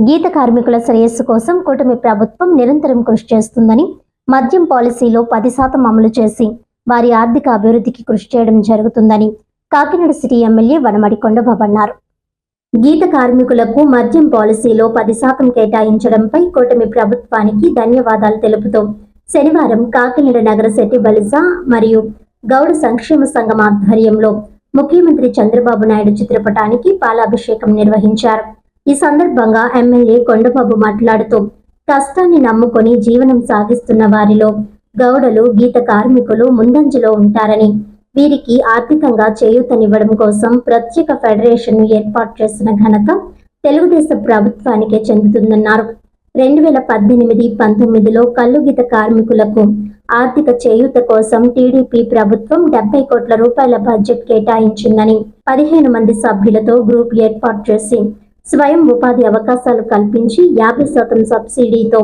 గీత కార్మికుల శ్రేయస్సు కోసం కూటమి ప్రభుత్వం నిరంతరం కృషి చేస్తుందని మద్యం పాలసీలో పది శాతం అమలు చేసి వారి ఆర్థిక అభివృద్ధికి కృషి చేయడం జరుగుతుందని కాకినాడ సిటీ ఎమ్మెల్యే వనమడి కొండబాబు అన్నారు. గీత కార్మికులకు మద్యం పాలసీలో పది శాతం కేటాయించడంపై కూటమి ప్రభుత్వానికి ధన్యవాదాలు తెలుపుతూ శనివారం కాకినాడ నగర శెట్టి బలిజ మరియు గౌడ సంక్షేమ సంఘం ఆధ్వర్యంలో ముఖ్యమంత్రి చంద్రబాబు నాయుడు చిత్రపటానికి పాలాభిషేకం నిర్వహించారు. ఈ సందర్భంగా ఎమ్మెల్యే కొండబాబు మాట్లాడుతూ కష్టాన్ని నమ్ముకొని జీవనం సాగిస్తున్న వారిలో గౌడలు గీత కార్మికులు ముందంజలో ఉంటారని వీరికి ఆర్థికంగా చేయూతనివ్వడం కోసం ప్రత్యేక ఫెడరేషన్ ఏర్పాటు చేసిన ఘనత తెలుగుదేశం ప్రభుత్వానికే చెందుతుందన్నారు. రెండు వేల పద్దెనిమిది పంతొమ్మిదిలో కల్లుగీత కార్మికులకు ఆర్థిక చేయూత కోసం టీడీపీ ప్రభుత్వం డెబ్బై కోట్ల రూపాయల బడ్జెట్ కేటాయించిందని పదిహేను మంది సభ్యులతో గ్రూప్ ఏర్పాటు చేసి స్వయం ఉపాధి అవకాశాలు కల్పించి యాభై శాతం సబ్సిడీతో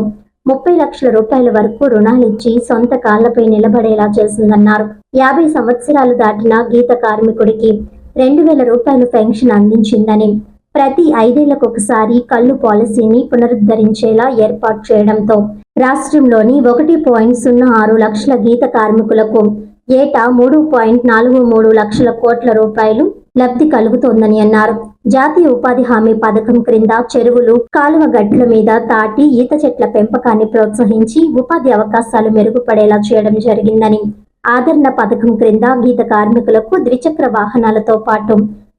ముప్పై లక్షల రూపాయల వరకు రుణాలిచ్చి సొంత కాళ్ళపై నిలబడేలా చేసిందన్నారు యాభై సంవత్సరాలు దాటిన గీత కార్మికుడికి రెండు వేల రూపాయలు పెన్షన్ అందించిందని ప్రతి ఐదేళ్ళకు ఒకసారి కళ్ళు పాలసీని పునరుద్ధరించేలా ఏర్పాటు చేయడంతో రాష్ట్రంలోని ఒకటి పాయింట్ సున్నా ఆరు లక్షల గీత కార్మికులకు ఏటా మూడు పాయింట్ నాలుగు మూడు లక్షల కోట్ల రూపాయలు లబ్ధి కలుగుతోందని అన్నారు. జాతీయ ఉపాధి హామీ పథకం క్రింద చెరువులు కాలువ గట్ల మీద తాటి ఈత చెట్ల పెంపకాన్ని ప్రోత్సహించి ఉపాధి అవకాశాలు మెరుగుపడేలా చేయడం జరిగిందని ఆదరణ పథకం క్రింద గీత కార్మికులకు ద్విచక్ర వాహనాలతో పాటు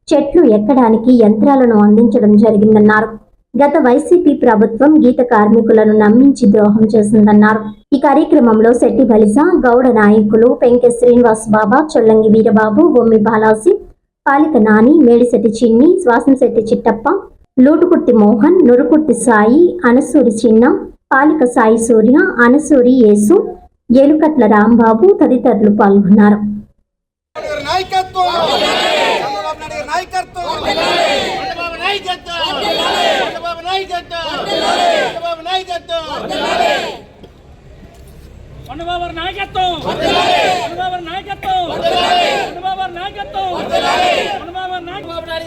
చెట్లు ఎక్కడానికి యంత్రాలను అందించడం జరిగిందన్నారు. గత వైసీపీ ప్రభుత్వం గీత కార్మికులను నమ్మించి ద్రోహం చేసిందన్నారు. ఈ కార్యక్రమంలో శెట్టి బలిజ గౌడ నాయకులు పెంకె శ్రీనివాస్ బాబా చొల్లంగి వీరబాబు బొమ్మి బాలాసి పాలిక నాని మేడిశెట్టి చిన్ని శ్వాసంశెట్టి చిట్టప్ప లూటుకుర్తి మోహన్ నురుకుర్తి సాయి అనసూరి చిన్న పాలిక సాయి సూర్య అనసూరి యేసు ఏలుకట్ల రాంబాబు తదితరులు పాల్గొన్నారు. నాయకత్వం నాయకత్వం నాయకత్వం!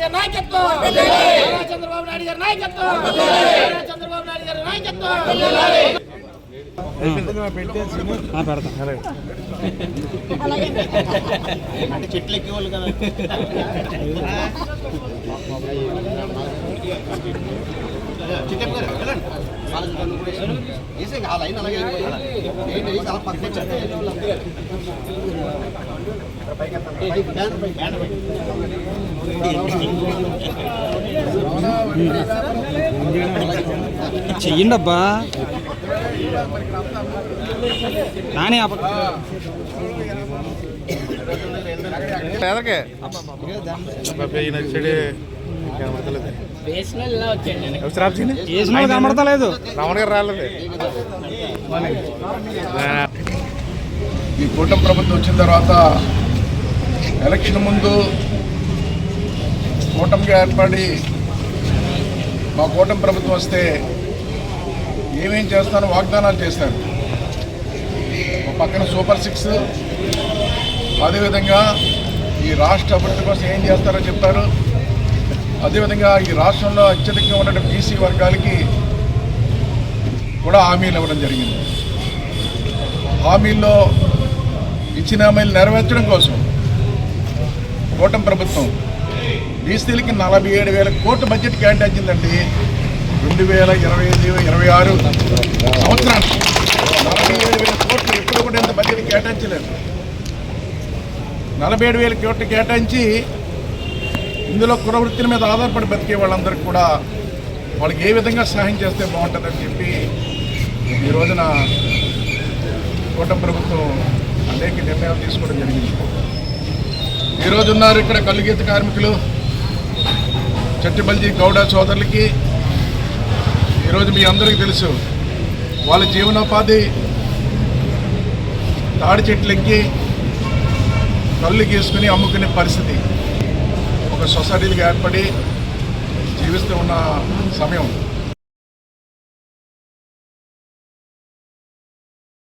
గారి నాయకత్వం చంద్రబాబు నాయుడు గారి నాయకత్వం చంద్రబాబు నాయుడు గారి నాయకత్వం అంటే చెట్లు ఎక్కేవాళ్ళు కదా చికెన్ గారు వెళ్ళండి వేసే అలాగే ఏంటి పక్కన వచ్చారు. బ్యానర్ పై, బ్యానర్ పై. చెయ్యండి అబ్బా నానే వాళ్ళు కనబడతలేదు. రమణ గారు రాలేదు. ఈ కూటమి ప్రభుత్వం వచ్చిన తర్వాత ఎలక్షన్ ముందు కూటమిగా ఏర్పడి మా కూటమి ప్రభుత్వం వస్తే ఏమేం చేస్తానో వాగ్దానాలు చేశారు. ఒక పక్కన సూపర్ సిక్స్ అదేవిధంగా ఈ రాష్ట్ర అభివృద్ధి కోసం ఏం చేస్తారో చెప్పారు అదేవిధంగా ఈ రాష్ట్రంలో అత్యధికంగా ఉన్న బీసీ వర్గాలకి కూడా హామీలు ఇవ్వడం జరిగింది. హామీల్లో ఇచ్చిన హామీలు నెరవేర్చడం కోసం కూటమి ప్రభుత్వం. బీసీలకి నలభై ఏడు వేల కోట్ల బడ్జెట్ కేటాయించిందండి. రెండు వేల ఇరవై ఐదు ఇరవై ఆరు సంవత్సరానికి. నలభై ఏడు వేల కోట్లు ఎప్పుడు కూడా ఇంత బడ్జెట్ కేటాయించలేదు. నలభై ఏడు వేల కోట్లు కేటాయించి ఇందులో కులవృత్తుల మీద ఆధారపడి బతికే వాళ్ళందరికీ కూడా వాళ్ళకి ఏ విధంగా సహాయం చేస్తే బాగుంటుందని చెప్పి ఈ రోజున కూటమి ప్రభుత్వం అనేక నిర్ణయాలు తీసుకోవడం జరిగింది. ఈరోజు ఉన్నారు ఇక్కడ కల్లుగీత కార్మికులు చట్టిబల్జీ గౌడ సోదరులకి. ఈరోజు మీ అందరికీ తెలుసు వాళ్ళ జీవనోపాధి తాడి చెట్లెక్కి కళ్ళు గీసుకుని అమ్ముకునే పరిస్థితి. ఒక సొసైటీలకు ఏర్పడి జీవిస్తూ ఉన్న సమయం.